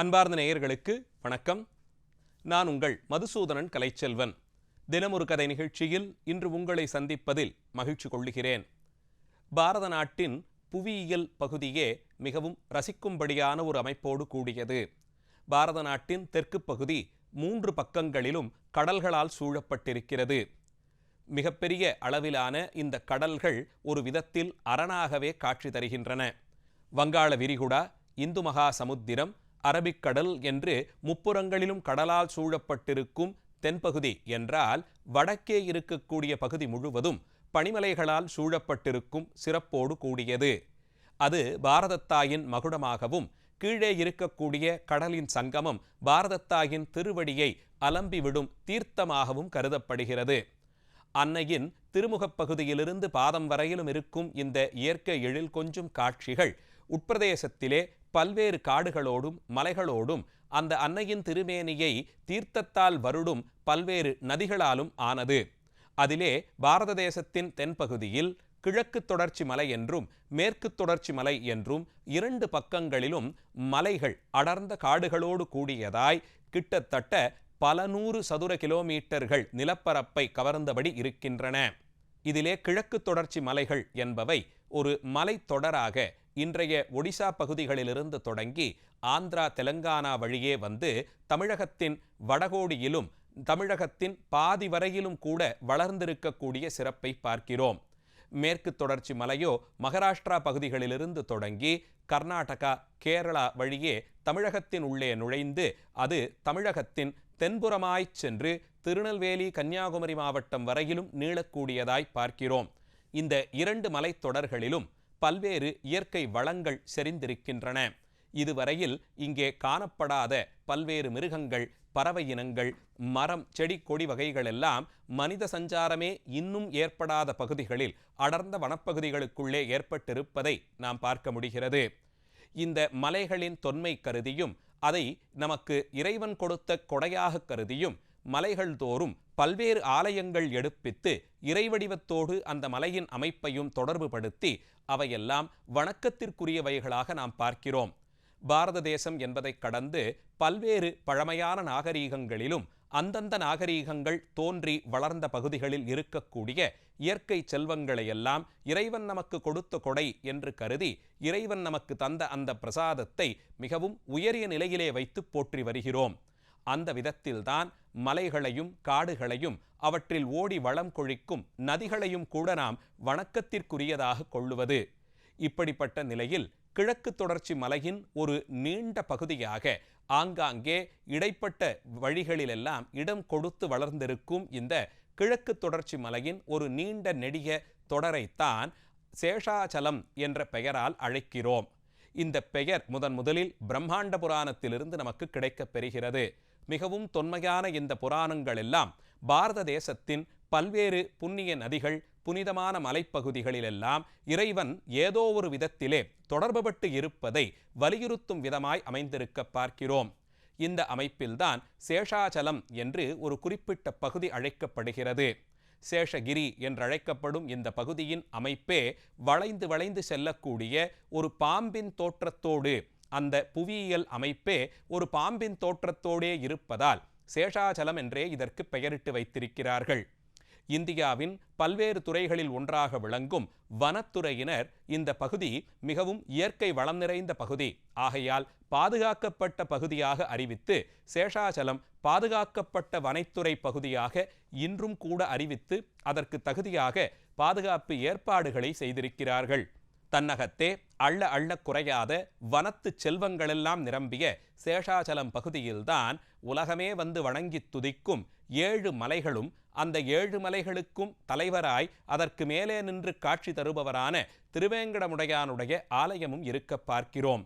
அன்பார்ந்த நேயர்களுக்கு வணக்கம். நான் உங்கள் மதுசூதனன் கலைச்செல்வன். தினமொரு கதை நிகழ்ச்சியில் இன்று உங்களை சந்திப்பதில் மகிழ்ச்சி கொள்ளுகிறேன். பாரத நாட்டின் புவியியல் பகுதியே மிகவும் ரசிக்கும்படியான ஒரு அமைப்போடு கூடியது. பாரத நாட்டின் தெற்கு பகுதி மூன்று பக்கங்களிலும் கடல்களால் சூழப்பட்டிருக்கிறது. மிகப்பெரிய அளவிலான இந்த கடல்கள் ஒரு விதத்தில் அரணாகவே காட்சி தருகின்றன. வங்காள விரிகுடா இந்து மகா சமுத்திரம் அரபிக்கடல் என்று முப்புறங்களிலும் கடலால் சூழப்பட்டிருக்கும் தென்பகுதி என்றால் வடக்கே இருக்கக்கூடிய பகுதி முழுவதும் பனிமலைகளால் சூழப்பட்டிருக்கும் சிறப்போடு கூடியது. அது பாரதத்தாயின் மகுடமாகவும் கீழே இருக்கக்கூடிய கடலின் சங்கமம் பாரதத்தாயின் திருவடியை அலம்பிவிடும் தீர்த்தமாகவும் கருதப்படுகிறது. அன்னையின் திருமுகப் பகுதியிலிருந்து பாதம் வரையிலும் இருக்கும் இந்த இயற்கை எழில் கொஞ்சும் காட்சிகள் உட்பிரதேசத்திலே பல்வேறு காடுகளோடும் மலைகளோடும் அந்த அன்னையின் திருமேனியை தீர்த்தத்தால் வருடும் பல்வேறு நதிகளாலும் ஆனது. அதிலே பாரத தேசத்தின் தென்பகுதியில் கிழக்கு தொடர்ச்சி மலை என்றும் மேற்கு தொடர்ச்சி மலை என்றும் இரண்டு பக்கங்களிலும் மலைகள் அடர்ந்த காடுகளோடு கூடியதாய் கிட்டத்தட்ட பல நூறு சதுர கிலோமீட்டர்கள் நிலப்பரப்பை கவர்ந்தபடி இருக்கின்றன. இதிலே கிழக்கு தொடர்ச்சி மலைகள் என்பவை ஒரு மலைத்தொடராக இன்றைய ஒடிசா பகுதிகளிலிருந்து தொடங்கி ஆந்திரா தெலங்கானா வழியே வந்து தமிழகத்தின் வடகோடியிலும் தமிழகத்தின் பாதி வரையிலும் கூட வளர்ந்திருக்கக்கூடிய சிறப்பை பார்க்கிறோம். மேற்கு தொடர்ச்சி மலையோ மகாராஷ்டிரா பகுதிகளிலிருந்து தொடங்கி கர்நாடகா கேரளா வழியே தமிழகத்தின் உள்ளே நுழைந்து அது தமிழகத்தின் தென்புறமாய்ச் சென்று திருநெல்வேலி கன்னியாகுமரி மாவட்டம் வரையிலும் நீளக்கூடியதாய் பார்க்கிறோம். இந்த இரண்டு மலைத்தொடர்களிலும் பல்வேறு இயற்கை வளங்கள் செறிந்திருக்கின்றன. இதுவரையில் இங்கே காணப்படாத பல்வேறு மிருகங்கள் பறவை இனங்கள் மரம் செடி கொடி வகைகள் எல்லாம் மனித சஞ்சாரமே இன்னும் ஏற்படாத பகுதிகளில் அடர்ந்த வனப்பகுதிகளுக்குள்ளே ஏற்பட்டிருப்பதை நாம் பார்க்க முடிகிறது. இந்த மலைகளின் தொன்மை கருதியும் அதை நமக்கு இறைவன் கொடுத்த கொடையாக கருதியும் மலைகள் தோறும் பல்வேறு ஆலயங்கள் எடுப்பித்து இறைவடிவத்தோடு அந்த மலையின் அமைப்பையும் தொடர்புபடுத்தி அவையெல்லாம் வணக்கத்திற்குரியவைகளாக நாம் பார்க்கிறோம். பாரத தேசம் என்பதை கடந்து பல்வேறு பழமையான நாகரீகங்களிலும் அந்தந்த நாகரீகங்கள் தோன்றி வளர்ந்த பகுதிகளில் இருக்கக்கூடிய இயற்கை செல்வங்களையெல்லாம் இறைவன் நமக்கு கொடுத்த கொடை என்று கருதி இறைவன் நமக்கு தந்த அந்த பிரசாதத்தை மிகவும் உயரிய நிலையிலே வைத்து போற்றி வருகிறோம். அந்த விதத்தில்தான் மலைகளையும் காடுகளையும் அவற்றில் ஓடி வளம் கொழிக்கும் நதிகளையும் கூட நாம் வணக்கத்திற்குரியதாக கொள்ளுவது. இப்படிப்பட்ட நிலையில் கிழக்கு தொடர்ச்சி மலையின் ஒரு நீண்ட பகுதியாக ஆங்காங்கே இடைப்பட்ட வழிகளிலெல்லாம் இடம் கொடுத்து வளர்ந்திருக்கும் இந்த கிழக்கு தொடர்ச்சி மலையின் ஒரு நீண்ட நெடிய தொடரைத்தான் சேஷாச்சலம் என்ற பெயரால் அழைக்கிறோம். இந்த பெயர் முதன் முதலில் பிரம்மாண்ட புராணத்திலிருந்து நமக்கு கிடைக்கப் பெறுகிறது. மிகவும் தொன்மையான இந்த புராணங்கள் எல்லாம் பாரத தேசத்தின் பல்வேறு புண்ணிய நதிகள் புனிதமான மலைப்பகுதிகளிலெல்லாம் இறைவன் ஏதோ ஒரு விதத்திலே தொடர்புபட்டு இருப்பதை வலியுறுத்தும் விதமாய் அமைந்திருக்க பார்க்கிறோம். இந்த அமைப்பில்தான் சேஷாச்சலம் என்று ஒரு குறிப்பிட்ட பகுதி அழைக்கப்படுகிறது. சேஷகிரி என்றழைக்கப்படும் இந்த பகுதியின் அமைப்பே வளைந்து வளைந்து செல்லக்கூடிய ஒரு பாம்பின் தோற்றத்தோடு அந்த புவியியல் அமைப்பே ஒரு பாம்பின் தோற்றத்தோடே இருப்பதால் சேஷாச்சலம் என்றே இதற்கு பெயரிட்டு வைத்திருக்கிறார்கள். இந்தியாவின் பல்வேறு துறைகளில் ஒன்றாக விளங்கும் வனத்துறையினர் இந்த பகுதி மிகவும் இயற்கை வளம் நிறைந்த பகுதி. ஆகையால் பாதுகாக்கப்பட்ட பகுதியாக அறிவித்து சேஷாச்சலம் பாதுகாக்கப்பட்ட வனைத்துறை பகுதியாக இன்றும் கூட அறிவித்து அதற்கு தகுதியாக பாதுகாப்பு ஏற்பாடுகளை செய்திருக்கிறார்கள். தன்னகத்தே அள்ள அள்ள குறையாத வனத்து செல்வங்களெல்லாம் நிரம்பிய சேஷாச்சலம் பகுதியில்தான் உலகமே வந்து வணங்கி துதிக்கும் ஏழு மலைகளும் அந்த ஏழு மலைகளுக்கும் தலைவராய் அதற்கு மேலே நின்று காட்சி தருபவரான திருவேங்கடமுடையானுடைய ஆலயமும் இருக்க பார்க்கிறோம்.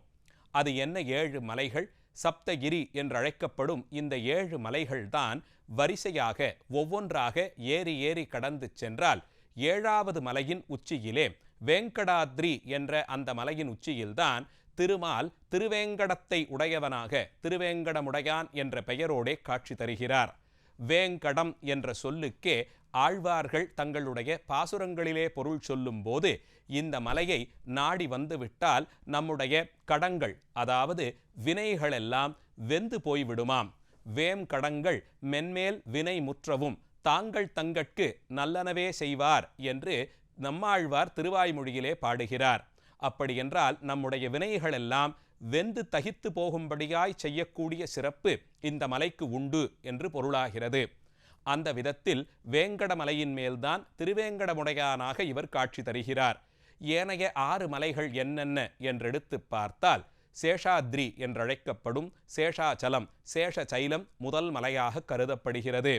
அது என்ன ஏழு மலைகள்? சப்தகிரி என்றழைக்கப்படும் இந்த ஏழு மலைகள்தான் வரிசையாக ஒவ்வொன்றாக ஏறி ஏறி கடந்து சென்றால் ஏழாவது மலையின் உச்சியிலே வேங்கடாத்ரி என்ற அந்த மலையின் உச்சியில்தான் திருமால் திருவேங்கடத்தை உடையவனாக திருவேங்கடமுடையான் என்ற பெயரோடே காட்சி தருகிறார். வேங்கடம் என்ற சொல்லுக்கே ஆழ்வார்கள் தங்களுடைய பாசுரங்களிலே பொருள் சொல்லும்போது இந்த மலையை நாடி வந்துவிட்டால் நம்முடைய கடங்கள் அதாவது வினைகளெல்லாம் வெந்து போய்விடுமாம். வேம் கடங்கள் மென்மேல் வினை முற்றவும் தாங்கள் தங்கட்கு நல்லனவே செய்வார் என்று நம்மாழ்வார் திருவாய்மொழியிலே பாடுகிறார். அப்படியென்றால் நம்முடைய வினைகளெல்லாம் வெந்து தகித்து போகும்படியாய் செய்யக்கூடிய சிறப்பு இந்த மலைக்கு உண்டு என்று பொருளாகிறது. அந்த விதத்தில் வேங்கட மலையின் மேல்தான் திருவேங்கடமுடையானாக இவர் காட்சி தருகிறார். ஏனைய ஆறு மலைகள் என்னென்ன என்றெடுத்து பார்த்தால் சேஷாத்ரி என்றழைக்கப்படும் சேஷாச்சலம் சேஷசைலம் முதல் மலையாக கருதப்படுகிறது.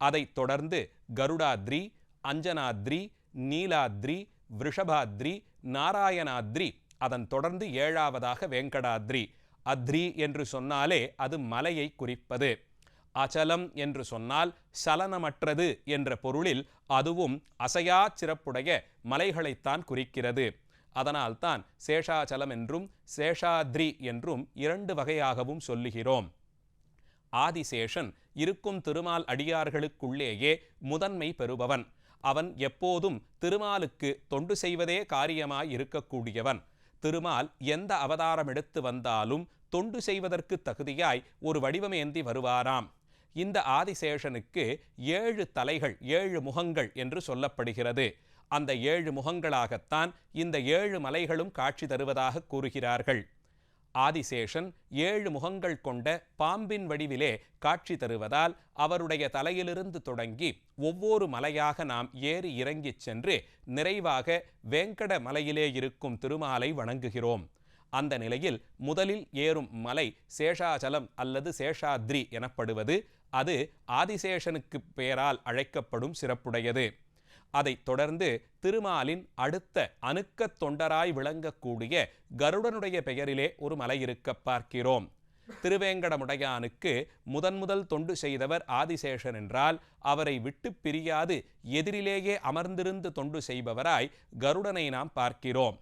அதைத் தொடர்ந்து கருடாத்ரி அஞ்சனாத்ரி நீலாத்ரி விருஷபாத்ரி நாராயணாத்ரி அதன் தொடர்ந்து ஏழாவதாக வேங்கடாத்ரி. அத்ரி என்று சொன்னாலே அது மலையை குறிப்பது. அச்சலம் என்று சொன்னால் சலனமற்றது என்ற பொருளில் அதுவும் அசையா சிறப்புடைய மலைகளைத்தான் குறிக்கிறது. அதனால்தான் சேஷாச்சலம் என்றும் சேஷாத்ரி என்றும் இரண்டு வகையாகவும் சொல்லுகிறோம். ஆதிசேஷன் இருக்கும் திருமால் அடியார்களுக்குள்ளேயே முதன்மை பெறுபவன். அவன் எப்போதும் திருமாலுக்கு தொண்டு செய்வதே காரியமாய் இருக்கக்கூடியவன். திருமால் எந்த அவதாரம் எடுத்து வந்தாலும் தொண்டு செய்வதற்கு தகுதியாய் ஒரு வடிவமேந்தி வருவாராம். இந்த ஆதிசேஷனுக்கு ஏழு தலைகள் ஏழு முகங்கள் என்று சொல்லப்படுகிறது. அந்த ஏழு முகங்களாகத்தான் இந்த ஏழு மலைகளும் காட்சி தருவதாக கூறுகிறார்கள். ஆதிசேஷன் ஏழு முகங்கள் கொண்ட பாம்பின் வடிவிலே காட்சி தருவதால் அவருடைய தலையிலிருந்து தொடங்கி ஒவ்வொரு மலையாக நாம் ஏறி இறங்கிச் சென்று நிறைவாக வேங்கட மலையிலே இருக்கும் திருமாலை வணங்குகிறோம். அந்த நிலையில் முதலில் ஏறும் மலை சேஷாச்சலம் அல்லது சேஷாத்ரி எனப்படுவது அது ஆதிசேஷனுக்கு பெயரால் அழைக்கப்படும் சிறப்புடையது. அதைத் தொடர்ந்து திருமாலின் அடுத்த அணுக்கத் தொண்டராய் விளங்கக்கூடிய கருடனுடைய பெயரிலே ஒரு மலை இருக்க பார்க்கிறோம். திருவேங்கடமுடையானுக்கு முதன் முதல் தொண்டு செய்தவர் ஆதிசேஷன் என்றால் அவரை விட்டு பிரியாது எதிரிலேயே அமர்ந்திருந்து தொண்டு செய்பவராய் கருடனை நாம் பார்க்கிறோம்.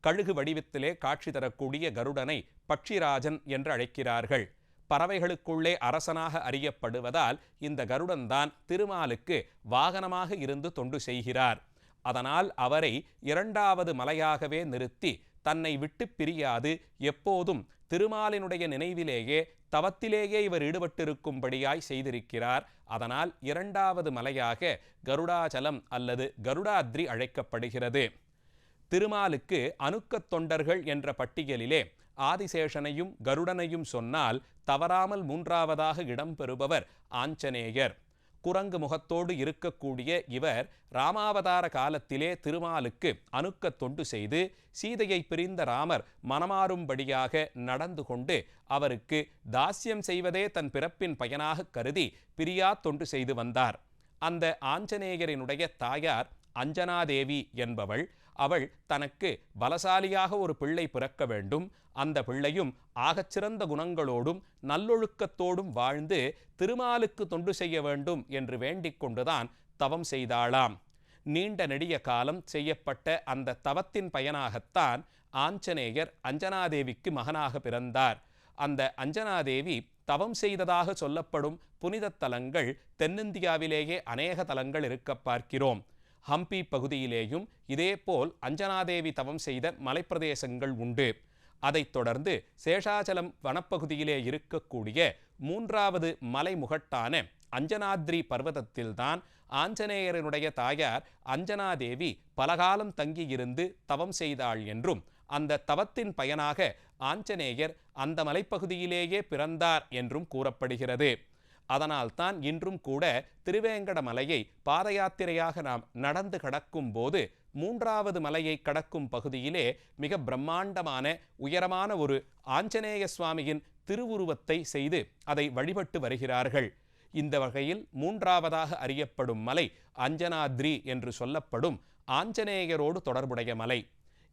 கழுகு வடிவத்திலே காட்சி தரக்கூடிய கருடனை பட்சிராஜன் என்று அழைக்கிறார்கள். பறவைகளுக்குள்ளே அரசனாக அறியப்படுவதால் இந்த கருடன்தான் திருமாலுக்கு வாகனமாக இருந்து தொண்டு செய்கிறார். அதனால் அவரை இரண்டாவது மலையாகவே நிறுத்தி தன்னை விட்டு பிரியாது. எப்போதும் திருமாலினுடைய நினைவிலேயே தவத்திலேயே இவர் ஈடுபட்டிருக்கும்படியாய் செய்திருக்கிறார். அதனால் இரண்டாவது மலையாக கருடாச்சலம் அல்லது கருடாத்ரி அழைக்கப்படுகிறது. திருமாலுக்கு அணுக்கத் தொண்டர்கள் என்ற பட்டியலிலே ஆதிசேஷனையும் கருடனையும் சொன்னால் தவறாமல் மூன்றாவதாக இடம்பெறுபவர் ஆஞ்சநேயர். குரங்கு முகத்தோடு இருக்கக்கூடிய இவர் ராமாவதார காலத்திலே திருமாலுக்கு அணுக்க தொண்டு செய்து சீதையை பிரிந்த ராமர் மனமாறும்படியாக நடந்து கொண்டு அவருக்கு தாஸ்யம் செய்வதே தன் பிறப்பின் பயனாக கருதி பிரியா தொண்டு செய்து வந்தார். அந்த ஆஞ்சநேயரினுடைய தாயார் அஞ்சனாதேவி என்பவள் அவள் தனக்கு பலசாலியாக ஒரு பிள்ளை பிறக்க வேண்டும். அந்த பிள்ளையும் ஆகச்சிறந்த குணங்களோடும் நல்லொழுக்கத்தோடும் வாழ்ந்து திருமாலுக்கு தொண்டு செய்ய வேண்டும் என்று வேண்டிக் கொண்டுதான் தவம் செய்தாளாம். நீண்ட நெடிய காலம் செய்யப்பட்ட அந்த தவத்தின் பயனாகத்தான் ஆஞ்சநேயர் அஞ்சனாதேவிக்கு மகனாக பிறந்தார். அந்த அஞ்சனாதேவி தவம் செய்ததாக சொல்லப்படும் புனித தலங்கள் தென்னிந்தியாவிலேயே அநேக தலங்கள் இருக்க பார்க்கிறோம். ஹம்பி பகுதியிலேயும் இதேபோல் அஞ்சனாதேவி தவம் செய்த மலைப்பிரதேசங்கள் உண்டு. அதைத் தொடர்ந்து சேஷாச்சலம் வனப்பகுதியிலே இருக்கக்கூடிய மூன்றாவது மலைமுகட்டான அஞ்சனாத்ரி பர்வதத்தில்தான் ஆஞ்சநேயரனுடைய தாயார் அஞ்சனாதேவி பலகாலம் தங்கியிருந்து தவம் செய்தாள் என்றும் அந்த தவத்தின் பயனாக ஆஞ்சநேயர் அந்த மலைப்பகுதியிலேயே பிறந்தார் என்றும் கூறப்படுகிறது. அதனால்தான் இன்றும் கூட திருவேங்கட மலையை பாத யாத்திரையாக நாம் நடந்து கடக்கும் போது மூன்றாவது மலையை கடக்கும் பகுதியிலே மிக பிரம்மாண்டமான உயரமான ஒரு ஆஞ்சநேய சுவாமியின் திருவுருவத்தை செய்து அதை வழிபட்டு வருகிறார்கள். இந்த வகையில் மூன்றாவதாக அறியப்படும் மலை அஞ்சனாத்ரி என்று சொல்லப்படும் ஆஞ்சநேயரோடு தொடர்புடைய மலை.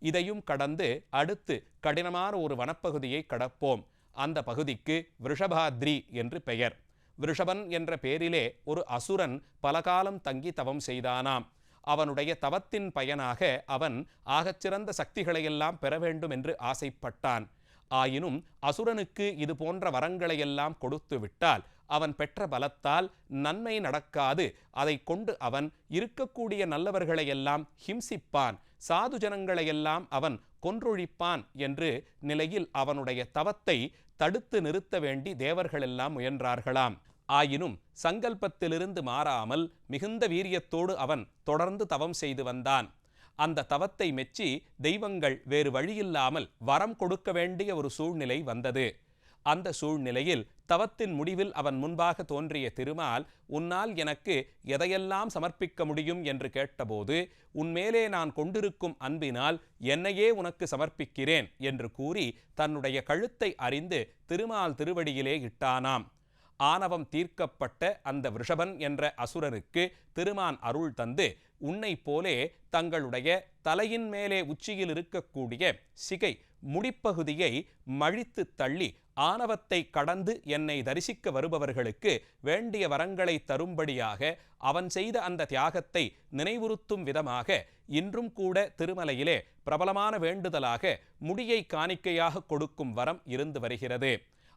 இதையும் கடந்து அடுத்து கடினமான ஒரு வனப்பகுதியை கடப்போம். அந்த பகுதிக்கு விருஷபாத்ரி என்று பெயர். விருஷபன் என்ற பேரிலே ஒரு அசுரன் பலகாலம் தங்கி தவம் செய்தானாம். அவனுடைய தவத்தின் பயனாக அவன் ஆகச்சிறந்த சக்திகளையெல்லாம் பெற வேண்டும் என்று ஆசைப்பட்டான். ஆயினும் அசுரனுக்கு இது போன்ற வரங்களையெல்லாம் கொடுத்து விட்டால் அவன் பெற்ற பலத்தால் நன்மை நடக்காது. அதை கொண்டு அவன் இருக்கக்கூடிய நல்லவர்களையெல்லாம் ஹிம்சிப்பான். சாது ஜனங்களையெல்லாம் அவன் கொன்றொழிப்பான் என்று நிலையில் அவனுடைய தவத்தை தடுத்து நிறுத்த வேண்டி தேவர்களெல்லாம் முயன்றார்களாம். ஆயினும் சங்கல்பத்திலிருந்து மாறாமல் மிகுந்த வீரியத்தோடு அவன் தொடர்ந்து தவம் செய்து வந்தான். அந்த தவத்தை மெச்சி தெய்வங்கள் வேறு வழியில்லாமல் வரம் கொடுக்க வேண்டிய ஒரு சூழ்நிலை வந்தது. அந்த சூழ்நிலையில் தவத்தின் முடிவில் அவன் முன்பாக தோன்றிய திருமால் உன்னால் எனக்கு எதையெல்லாம் சமர்ப்பிக்க முடியும்? என்று கேட்டபோது உன்மேலே நான் கொண்டிருக்கும் அன்பினால் என்னையே உனக்கு சமர்ப்பிக்கிறேன் என்று கூறி தன்னுடைய கழுத்தை அறிந்து திருமால் திருவடியிலே இட்டானாம். ஆணவம் தீர்க்கப்பட்ட அந்த விஷபன் என்ற அசுரருக்கு திருமான் அருள் தந்து உன்னை போலே தங்களுடைய தலையின் மேலே உச்சியில் இருக்கக்கூடிய சிகை முடிப்பகுதியை மழித்து தள்ளி ஆணவத்தை கடந்து என்னை தரிசிக்க வருபவர்களுக்கு வேண்டிய வரங்களை தரும்படியாக அவன் செய்த அந்த தியாகத்தை நினைவுறுத்தும் விதமாக இன்றும் கூட திருமலையிலே பிரபலமான வேண்டுதலாக முடியை காணிக்கையாக கொடுக்கும் வரம் இருந்து வருகிறது.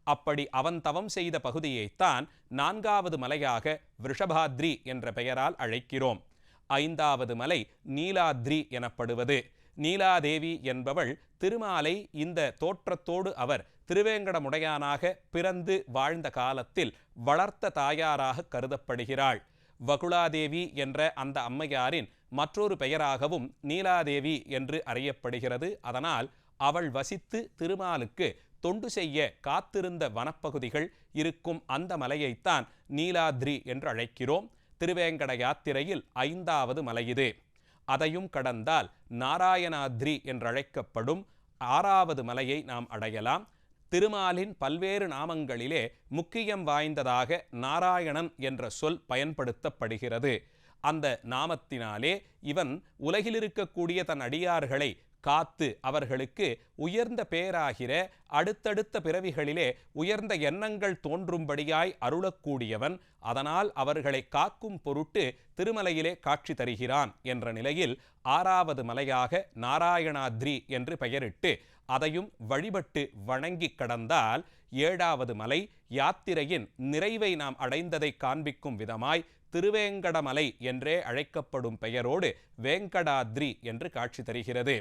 அப்படி அவன் தவம் செய்த பகுதியைத்தான் நான்காவது மலையாக விஷபாத்ரி என்ற பெயரால் அழைக்கிறோம். ஐந்தாவது மலை நீலாத்ரி எனப்படுவது. நீலாதேவி என்பவள் திருமாலை இந்த தோற்றத்தோடு அவர் திருவேங்கடமுடையானாக பிறந்து வாழ்ந்த காலத்தில் வளர்த்த தாயாராக கருதப்படுகிறாள். வகுளாதேவி என்ற அந்த அம்மையாரின் மற்றொரு பெயராகவும் நீலாதேவி என்று அறியப்படுகிறது. அதனால் அவள் வசித்து திருமாலுக்கு தொண்டு செய்ய காத்திருந்த வனப்பகுதிகள் இருக்கும் அந்த மலையைத்தான் நீலாத்ரி என்று அழைக்கிறோம். திருவேங்கட யாத்திரையில் ஐந்தாவது மலை இது. அதையும் கடந்தால் நாராயணாத்ரி என்றழைக்கப்படும் ஆறாவது மலையை நாம் அடையலாம். திருமாலின் பல்வேறு நாமங்களிலே முக்கியம் வாய்ந்ததாக நாராயணன் என்ற சொல் பயன்படுத்தப்படுகிறது. அந்த நாமத்தினாலே இவன் உலகில் இருக்கக்கூடிய தன் அடியார்களை காத்து அவர்களுக்கு உயர்ந்த பேராகிற அடுத்தடுத்த பிறவிகளிலே உயர்ந்த எண்ணங்கள் தோன்றும்படியாய் அருளக்கூடியவன் அதனால் அவர்களை காக்கும் பொருட்டு திருமலையிலே காட்சி தருகிறான் என்ற நிலையில் ஆறாவது மலையாக நாராயணாத்ரி என்று பெயரிட்டு அதையும் வழிபட்டு வணங்கி கடந்தால் ஏழாவது மலை யாத்திரையின் நிறைவை நாம் அடைந்ததை காண்பிக்கும் விதமாய் திருவேங்கடமலை என்றே அழைக்கப்படும் பெயரோடு வேங்கடாத்ரி என்று காட்சி தருகிறது.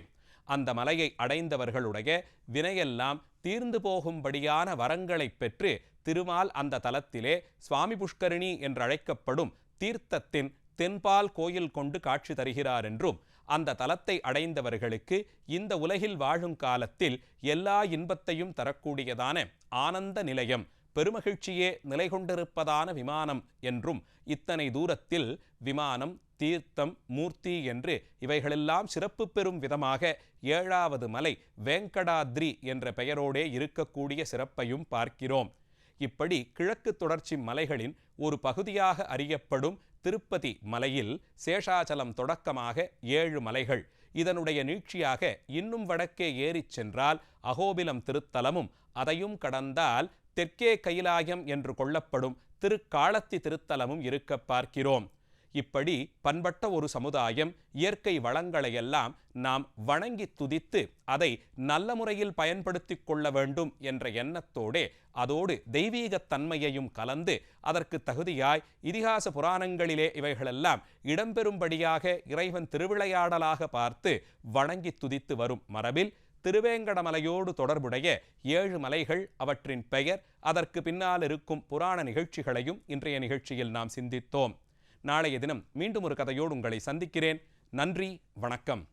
அந்த மலையை அடைந்தவர்களுடைய வினையெல்லாம் தீர்ந்து போகும்படியான வரங்களை பெற்று திருமால் அந்த தலத்திலே சுவாமி புஷ்கரிணி என்றழைக்கப்படும் தீர்த்தத்தின் தென்பால் கோயில் கொண்டு காட்சி தருகிறார் என்றும் அந்த தலத்தை அடைந்தவர்களுக்கு இந்த உலகில் வாழும் காலத்தில் எல்லா இன்பத்தையும் தரக்கூடியதான ஆனந்த நிலையம் பெருமகிழ்ச்சியே நிலை கொண்டிருப்பதான விமானம் என்றும் இத்தனை தூரத்தில் விமானம் தீர்த்தம் மூர்த்தி என்று இவைகளெல்லாம் சிறப்பு பெறும் விதமாக ஏழாவது மலை வேங்கடாத்ரி என்ற பெயரோடே இருக்கக்கூடிய சிறப்பையும் பார்க்கிறோம். இப்படி கிழக்கு தொடர்ச்சி மலைகளின் ஒரு பகுதியாக அறியப்படும் திருப்பதி மலையில் சேஷாச்சலம் தொடக்கமாக ஏழு மலைகள். இதனுடைய நீட்சியாக இன்னும் வடக்கே ஏறிச் சென்றால் அகோபிலம் திருத்தலமும் அதையும் கடந்தால் தெற்கே கைலாயம் என்று கொள்ளப்படும் திருக்காலத்தி திருத்தலமும் இருக்க பார்க்கிறோம். இப்படி பண்பட்ட ஒரு சமுதாயம் இயற்கை வளங்களையெல்லாம் நாம் வணங்கி துதித்து அதை நல்ல முறையில் பயன்படுத்தி கொள்ள வேண்டும் என்ற எண்ணத்தோடே அதோடு தெய்வீகத் தன்மையையும் கலந்து அதற்கு தகுதியாய் இதிகாச புராணங்களிலே இவைகளெல்லாம் இடம்பெறும்படியாக இறைவன் திருவிளையாடலாக பார்த்து வணங்கி துதித்து வரும் மரபில் திருவேங்கடமலையோடு தொடர்புடைய ஏழு மலைகள் அவற்றின் பெயர் அதற்கு பின்னால் இருக்கும் புராண நிகழ்ச்சிகளையும் இன்றைய நிகழ்ச்சியில் நாம் சிந்தித்தோம். நாளைய தினம் மீண்டும் ஒரு கதையோடு உங்களை சந்திக்கிறேன். நன்றி வணக்கம்.